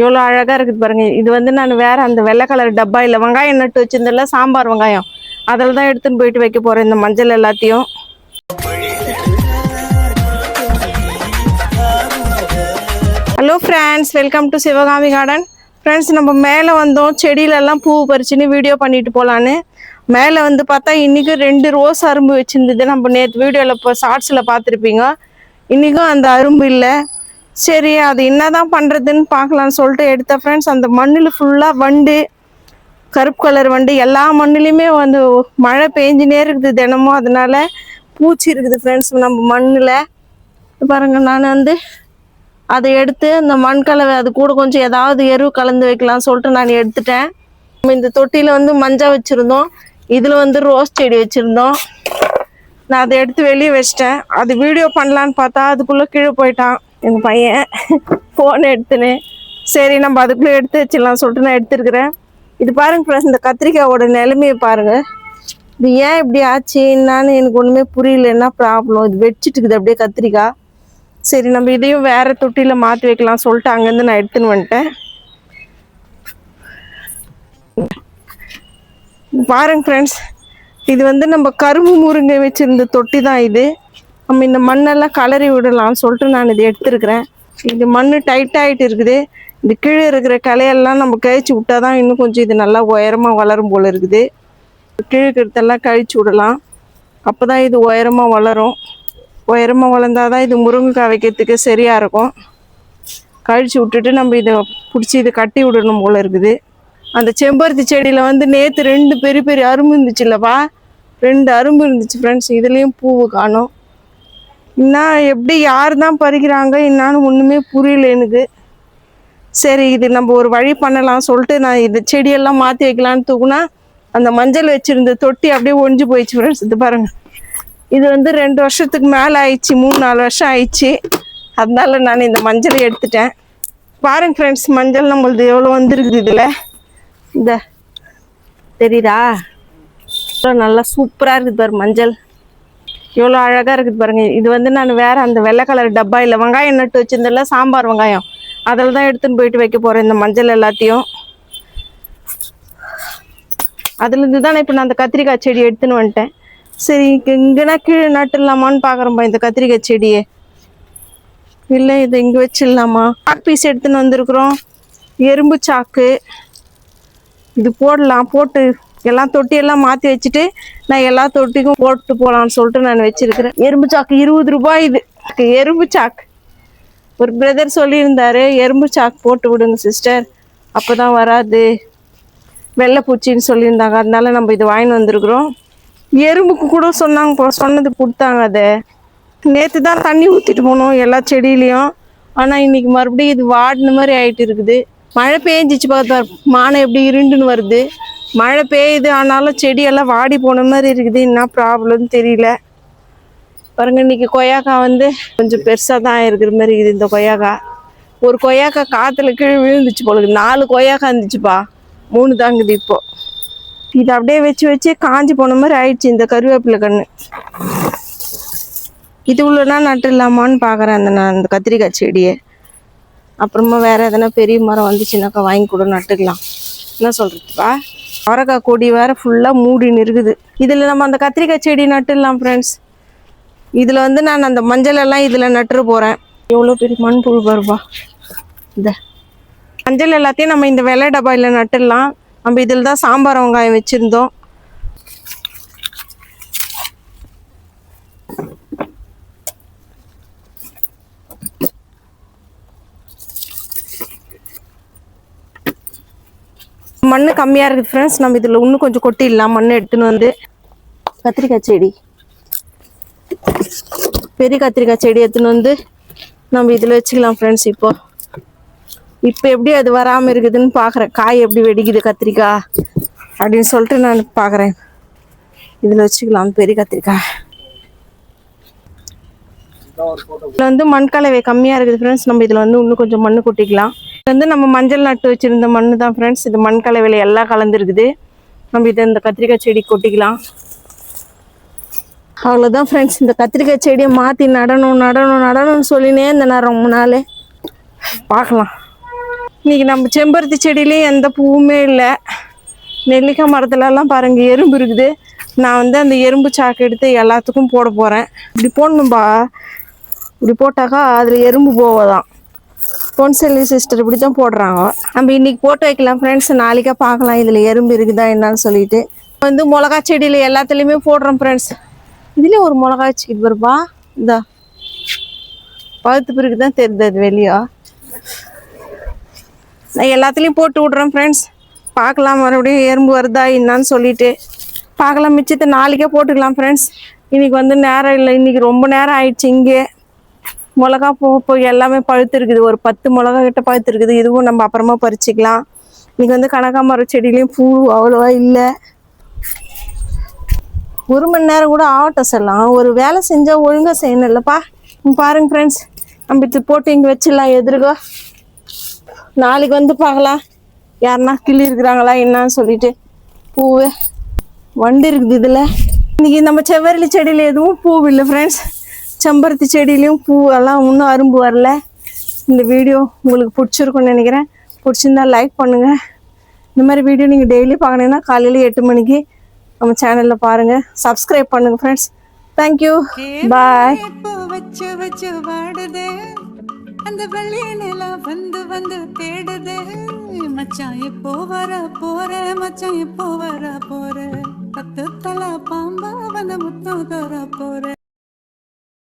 எவ்வளோ அழகாக இருக்குது பாருங்கள் இது வந்து நான் வேறு அந்த வெள்ளை கலர் டப்பா இல்லை வெங்காயம் நட்டு வச்சுருந்தல சாம்பார் வெங்காயம். அதில் தான் எடுத்துன்னு போயிட்டு வைக்க போகிறேன் இந்த மஞ்சள் எல்லாத்தையும். Hello friends welcome to Sivakami garden friends நம்ம மேலே வந்தோம். செடியிலெல்லாம் பூ பறிச்சுன்னு வீடியோ பண்ணிட்டு போகலான்னு மேலே வந்து பார்த்தா இன்றைக்கி ரெண்டு ரோஸ் அரும்பு வச்சுருந்தது. நம்ம நேற்று வீடியோவில் இப்போ ஷார்ட்ஸில் பார்த்துருப்பீங்க. இன்றைக்கும் அந்த அரும்பு இல்லை. சரி அது என்னதான் பண்ணுறதுன்னு பார்க்கலான்னு சொல்லிட்டு எடுத்த ஃப்ரெண்ட்ஸ் அந்த மண்ணில் ஃபுல்லாக வண்டு கருப்பு கலர் வண்டு எல்லா மண்ணுலேயுமே வந்து மழை பெஞ்சினே இருக்குது தினமும். அதனால பூச்சி இருக்குது ஃப்ரெண்ட்ஸ் நம்ம மண்ணில். பாருங்க நான் வந்து அதை எடுத்து அந்த மண் கலவை அது கூட கொஞ்சம் ஏதாவது எரு கலந்து வைக்கலாம்னு சொல்லிட்டு நான் எடுத்துட்டேன். இந்த தொட்டியில் வந்து மஞ்சள் வச்சுருந்தோம். இதில் வந்து ரோஸ் செடி வச்சுருந்தோம். நான் அதை எடுத்து வெளியே வச்சிட்டேன். அது வீடியோ பண்ணலான்னு பார்த்தா அதுக்குள்ளே கீழே போயிட்டான். எங்கள் பையன் ஃபோனை எடுத்துன்னு சரி நம்ம அதுக்குள்ளே எடுத்து வச்சிடலாம் சொல்லிட்டு நான் எடுத்துருக்குறேன். இது பாருங்க ஃப்ரெண்ட்ஸ் இந்த கத்திரிக்காயோட நிலைமையை பாருங்கள் இது ஏன் இப்படி ஆச்சு? என்னான்னு எனக்கு ஒன்றுமே புரியல. என்ன ப்ராப்ளம் இது வெடிச்சிட்டு இருக்குது அப்படியே கத்திரிக்காய் சரி நம்ம இதையும் வேறு தொட்டியில் மாற்றி வைக்கலாம் சொல்லிட்டு அங்கேருந்து நான் எடுத்துன்னு வந்துட்டேன். பாருங்க ஃப்ரெண்ட்ஸ் இது வந்து நம்ம கரும்பு முருங்கை வச்சுருந்த தொட்டி தான் இது. நம்ம இந்த மண்ணெல்லாம் கலரி விடலாம்னு சொல்லிட்டு நான் இதை எடுத்துருக்குறேன். இது மண் டைட்டாகிட்டு இருக்குது. இந்த கீழே இருக்கிற களையெல்லாம் நம்ம கழிச்சு விட்டா தான் இன்னும் கொஞ்சம் இது நல்லா உயரமாக வளரும் போல் இருக்குது. கீழே இருக்கிறதெல்லாம் கழிச்சு விடலாம். அப்போ தான் இது உயரமாக வளரும். உயரமாக வளர்ந்தால் தான் இது முருங்கைக்காய் வைக்கிறதுக்கு சரியாக இருக்கும். கழிச்சு விட்டுட்டு நம்ம இதை பிடிச்சி இதை கட்டி விடணும் போல் இருக்குது. அந்த செம்பருத்தி செடியில் வந்து நேற்று ரெண்டு பெரிய பெரிய அரும்பு இருந்துச்சுல்லப்பா. ரெண்டு அரும்பு இருந்துச்சு ஃப்ரெண்ட்ஸ் இதுலேயும் பூவு காணும். என்ன எப்படி யார் தான் பறிக்கிறாங்க என்னான்னு ஒன்றுமே புரியல எனக்கு. சரி இது நம்ம ஒரு வழி பண்ணலாம் சொல்லிட்டு நான் இந்த செடியெல்லாம் மாற்றி வைக்கலான்னு தூக்குனா அந்த மஞ்சள் வச்சிருந்த தொட்டி அப்படியே ஒழிஞ்சு போயிடுச்சு ஃப்ரெண்ட்ஸ் இது பாருங்கள் இது வந்து ரெண்டு வருஷத்துக்கு மேலே ஆயிடுச்சு மூணு நாலு வருஷம் ஆயிடுச்சு. அதனால நான் இந்த மஞ்சளை எடுத்துட்டேன். பாருங்க ஃப்ரெண்ட்ஸ் மஞ்சள் நம்மளது எவ்வளோ வந்துருக்குது இதில். இந்த தெரியுதா? நல்லா சூப்பராக இருக்குது பாரு மஞ்சள். எவ்வளோ அழகாக இருக்குது பாருங்க. இது வந்து நான் வேறு அந்த வெள்ளை கலர் டப்பா இல்லை வெங்காயம் நட்டு வச்சுருந்தல சாம்பார் வெங்காயம். அதில் தான் எடுத்துன்னு போயிட்டு வைக்க போகிறேன் இந்த மஞ்சள் எல்லாத்தையும். அதுலேருந்து தான் இப்போ நான் அந்த கத்திரிக்காய் செடி எடுத்துன்னு வந்துட்டேன். சரி இங்கேனா கீழே நட்டுடலாமான்னு பார்க்குறோம்ப்பா இந்த கத்திரிக்காய் செடியை. இல்லை இதை இங்கே வச்சிடலாமா? சாக் பீஸ் எடுத்துன்னு வந்திருக்கிறோம். எறும்பு சாக்கு இது போடலாம் போட்டு எல்லாம் தொட்டியெல்லாம் மாற்றி வச்சுட்டு நான் எல்லா தொட்டிக்கும் போட்டு போகலான்னு சொல்லிட்டு நான் வச்சிருக்கிறேன். எறும்பு சாக்கு இருபது ரூபாய் இது. எறும்பு சாக்கு. ஒரு பிரதர் சொல்லியிருந்தாரு எறும்பு சாக்கு போட்டு விடுங்க சிஸ்டர் அப்போ தான் வராது வெள்ளைப்பூச்சின்னு சொல்லியிருந்தாங்க. அதனால நம்ம இது வாங்கிட்டு வந்திருக்கிறோம். எறும்புக்கு கூட சொன்னாங்க சொன்னது கொடுத்தாங்க அதை. நேற்று தான் தண்ணி ஊற்றிட்டு போனோம் எல்லா செடியிலையும். ஆனால் இன்னைக்கு மறுபடியும் இது வாடின மாதிரி ஆயிட்டு இருக்குது. மழை பெஞ்சிச்சு பார்த்தா மானை எப்படி இருண்டுன்னு வருது. மழை பெய்யுது ஆனாலும் செடியெல்லாம் வாடி போன மாதிரி இருக்குது. என்ன ப்ராப்ளம்னு தெரியல. பாருங்க இன்னைக்கு கொய்யாக்காய் வந்து கொஞ்சம் பெருசாக தான் இருக்கிற மாதிரி இருக்குது இந்த கொய்யாக்காய் ஒரு கொய்யாக்காய் காற்றுல கீழே விழுந்துச்சு போல நாலு கொய்யாக்காய் இருந்துச்சுப்பா. மூணு தாங்குது இப்போ. இது அப்படியே வச்சு வச்சு காஞ்சி போன மாதிரி ஆயிடுச்சு இந்த கருவேப்பிலை கன்று இது உள்ளனா நட்டுடலாமான்னு பார்க்குறேன் அந்த நான் அந்த கத்திரிக்காய் செடியை. அப்புறமா வேற எதனா பெரிய மரம் வந்துச்சுனாக்கா வாங்கி கூட நட்டுக்கலாம். என்ன சொல்கிறதுப்பா அவரைக்காய் கொடி வேற ஃபுல்லாக மூடின்னு இருக்குது இதில் நம்ம அந்த கத்திரிக்காய் செடி நட்டுடலாம் ஃப்ரெண்ட்ஸ் இதில் வந்து நான் அந்த மஞ்சள் எல்லாம் இதில் நட்டுரு போகிறேன் எவ்வளோ பெரிய மண்புழு வருவா இந்த மஞ்சள் எல்லாத்தையும் நம்ம இந்த வெள்ளை டப்பாயில் நட்டுடலாம். நம்ம இதில் தான் சாம்பார் வெங்காயம் வச்சுருந்தோம். மண் கம்மியாக இருக்குது ஃப்ரெண்ட்ஸ் நம்ம இதில் இன்னும் கொஞ்சம் கொட்டிடலாம் மண் எடுத்துன்னு வந்து கத்திரிக்காய் செடி. பெரிய கத்திரிக்காய் செடி எடுத்துன்னு வந்து நம்ம இதில் வச்சுக்கலாம் ஃப்ரெண்ட்ஸ் இப்போ. இப்போ எப்படி அது வராமல் இருக்குதுன்னு பார்க்குறேன் காய் எப்படி வெடிக்குது கத்திரிக்காய் அப்படின்னு சொல்லிட்டு நான் பார்க்குறேன் இதில் வச்சுக்கலாம் பெரிய கத்திரிக்காய். இதில் வந்து மண் கலவை கம்மியாக இருக்குது ஃப்ரெண்ட்ஸ் நம்ம இதில் வந்து இன்னும் கொஞ்சம் மண் கொட்டிக்கலாம். இது வந்து நம்ம மஞ்சள் நட்டு வச்சுருந்த மண் தான் ஃப்ரெண்ட்ஸ் இது மண் கலவையில் எல்லாம் கலந்துருக்குது. நம்ம இதை இந்த கத்திரிக்காய் செடி கொட்டிக்கலாம். அவ்வளோதான் ஃப்ரெண்ட்ஸ் இந்த கத்திரிக்காய் செடியை மாற்றி நடணும் நடணும் நடணும்னு சொல்லினே இந்த நான் ரொம்ப நாள். பார்க்கலாம். இன்னைக்கு நம்ம செம்பருத்தி செடியிலையும் எந்த பூவுமே இல்லை. நெல்லிக்காய் மரத்துலலாம் பாருங்க எறும்பு இருக்குது. நான் வந்து அந்த எறும்பு சாக்கு எடுத்து எல்லாத்துக்கும் போட போகிறேன் இப்படி போடணும்பா. இப்படி போட்டாக்கா அதில் எறும்பு போவதான். பொன்செல்லி சிஸ்டர் இப்படி தான் போடுறாங்க. நம்ம இன்னைக்கு போட்டு வைக்கலாம் ஃப்ரெண்ட்ஸ் நாளைக்கா பார்க்கலாம் இதில் எறும்பு இருக்குதா என்னன்னு சொல்லிட்டு. வந்து மிளகா செடியில் எல்லாத்துலேயுமே போடுறோம் ஃப்ரெண்ட்ஸ் இதுலேயும் ஒரு மிளகா வச்சுக்கிட்டு வருப்பா. இந்த. பழுத்து பிறகு தான் தெரியுது அது வெளியா. நான் எல்லாத்துலேயும் போட்டு விட்றேன் ஃப்ரெண்ட்ஸ் பார்க்கலாம் மறுபடியும் எறும்பு வருதா என்னான்னு சொல்லிட்டு. பார்க்கலாம் மிச்சத்தை நாளைக்கே போட்டுக்கலாம் ஃப்ரெண்ட்ஸ் இன்றைக்கி வந்து நேரம் இல்லை. இன்னைக்கு ரொம்ப நேரம் ஆயிடுச்சு இங்கே. மிளகா பூ போய் எல்லாமே பழுத்துருக்குது. ஒரு பத்து மிளகா கிட்ட பழுத்துருக்குது. இதுவும் நம்ம அப்புறமா பறிச்சிக்கலாம். இன்னைக்கு வந்து கனகாமரம் செடியிலையும் பூ அவ்வளோவா இல்லை. ஒரு மணி நேரம் கூட ஆகட்டும் செல்லாம் ஒரு வேலை செஞ்சால் ஒழுங்காக செய்யணும் இல்லைப்பா பாருங்க ஃப்ரெண்ட்ஸ் நம்ம இது போட்டு இங்கே வச்சிடலாம். எதிர்கோ. நாளைக்கு வந்து பார்க்கலாம். யாருன்னா கிள்ளி இருக்கிறாங்களா என்னன்னு சொல்லிட்டு. பூவு. வண்டு இருக்குது இதில். இன்னைக்கு நம்ம செவ்வரளி செடியில் எதுவும் பூ இல்லை ஃப்ரெண்ட்ஸ் செம்பருத்தி செடியிலையும் பூ எல்லாம் இன்னும் அரும்பு வரல. இந்த வீடியோ உங்களுக்கு பிடிச்சிருக்கும்னு நினைக்கிறேன். பிடிச்சிருந்தா லைக் பண்ணுங்கள் இந்த மாதிரி வீடியோ நீங்கள் டெய்லி பார்க்கணுன்னா காலையில் எட்டு மணிக்கு நம்ம சேனலில் பாருங்கள் சப்ஸ்கிரைப் பண்ணுங்கள் ஃப்ரெண்ட்ஸ் தேங்க்யூ பாய் வச்சு வச்சு வாடுதே. அந்த வெள்ளி நிலா வந்து வந்து தேடுதே. மச்சான் எப்போ வர போற? மச்சான் எப்போ வர போற? பத்து தலா பாம்பா வந்து முத்தம் தர போற?